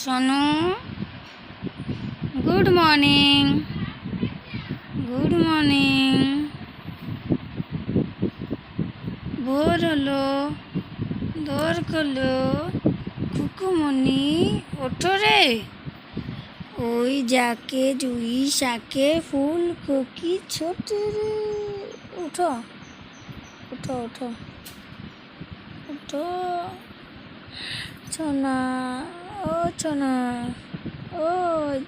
Sonu good morning good morning ভোর হলো, দোর করল কুকুমনি ওঠো রে। ওই যাকে জুই শাকে ফুল কুকি ছোট রে। উঠো উঠো উঠো। উঠো। সোনা ও সোনা ও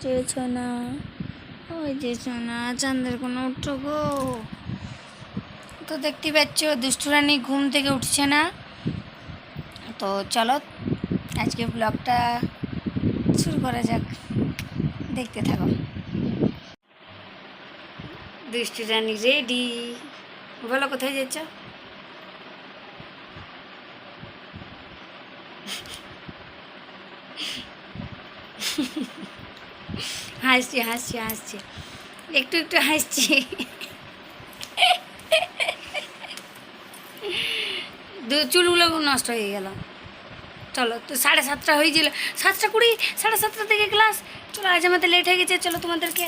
যে সোনা ওই যে সোনা চাঁদের কোনো উঠো গো। তো দেখতে পাচ্ছ দুষ্টু রানী ঘুম থেকে উঠছে না। তো চলো, আজকে ব্লগটা শুরু করা যাক। দেখতে থাকো। দুষ্টু রানী রেডি বলো, কোথায় যাচ্ছ? হাসছি হাসছি হাসছি। একটু একটু হাসছি। চুলগুলো নষ্ট হয়ে গেল। চলো, তো সাড়ে সাতটা হয়েছিল সাতটা কুড়ি, সাড়ে সাতটা থেকে ক্লাস। চলো, আজ আমাদের লেট হয়ে গেছে। চলো, তোমাদেরকে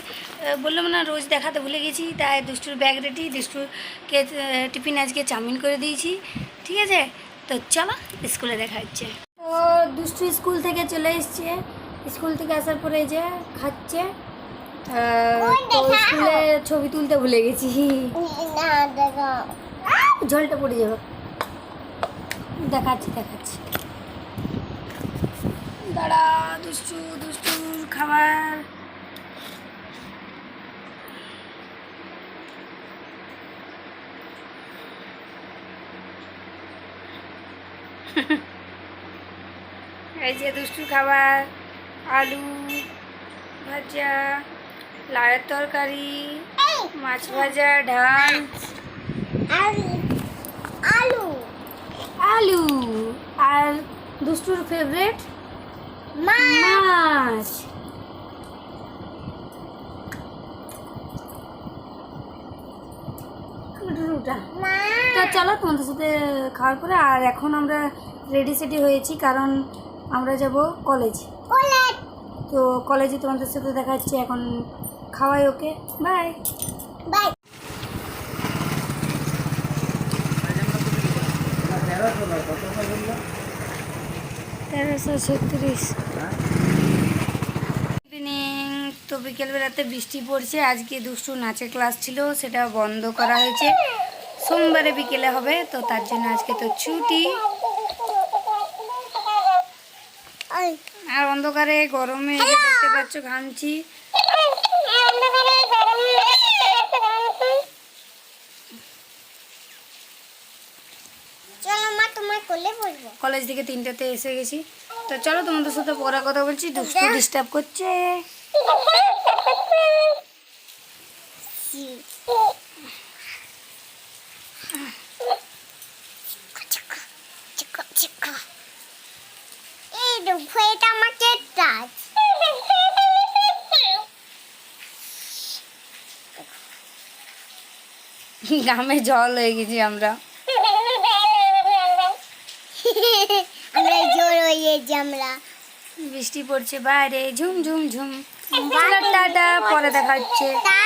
বললাম না, রোজ দেখাতে ভুলে গেছি। তাই দুষ্টুর ব্যাগ রেডি দুষ্টুরকে টিফিন আজকে চাউমিন করে দিয়েছি। ঠিক আছে? তো চলো, স্কুলে দেখা হচ্ছে। তো দুষ্টু স্কুল থেকে চলে এসছে। স্কুল থেকে আসার পরে এই যে খাচ্ছে স্কুলে ছবি তুলতে ভুলে গেছি। জলটা পড়ে যাবে। দেখাচ্ছি দেখাচ্ছি। দাঁড়া দুষ্টু দুষ্টুর খাবার। এই যে খাবার। আলু ভাজা লাউয়ের তরকারি মাছ ভাজা ডাল। আলু আলু। আর দুষ্টুর ফেভারিট মাছ। তো চলো তোমাদের সাথে খাওয়ার পরে আর এখন আমরা রেডি সেডি হয়েছি কারণ আমরা যাব কলেজ কোলেট তো কলেজে তোমাদের সাথে দেখা হচ্ছে এখন খাওয়াই ওকে। বাই বাই তেরোশো ছত্রিশ। ইভিনিং তো বিকেলবেলাতে বৃষ্টি পড়ছে আজকে দুষ্টু নাচের ক্লাস ছিল সেটা বন্ধ করা হয়েছে। সোমবারে বিকেলে হবে তো তার জন্য আজকে তো ছুটি। আই আর অন্ধকারে গরমে দেখতে পাচ্ছ ঘামছি। কলেজ থেকে তিনটাতে এসে গেছি। তো চলো তোমাদের সাথে পরে কথা বলছি দুষ্টু ডিস্টার্ব করছে। এটা আমাকে টাচ গামে জল হয়ে গেছি আমরা। আমরা জোর হয়েছি আমরা। বৃষ্টি পড়ছে বাইরে ঝুম ঝুম ঝুম। টাটা পরে দেখা হচ্ছে। তা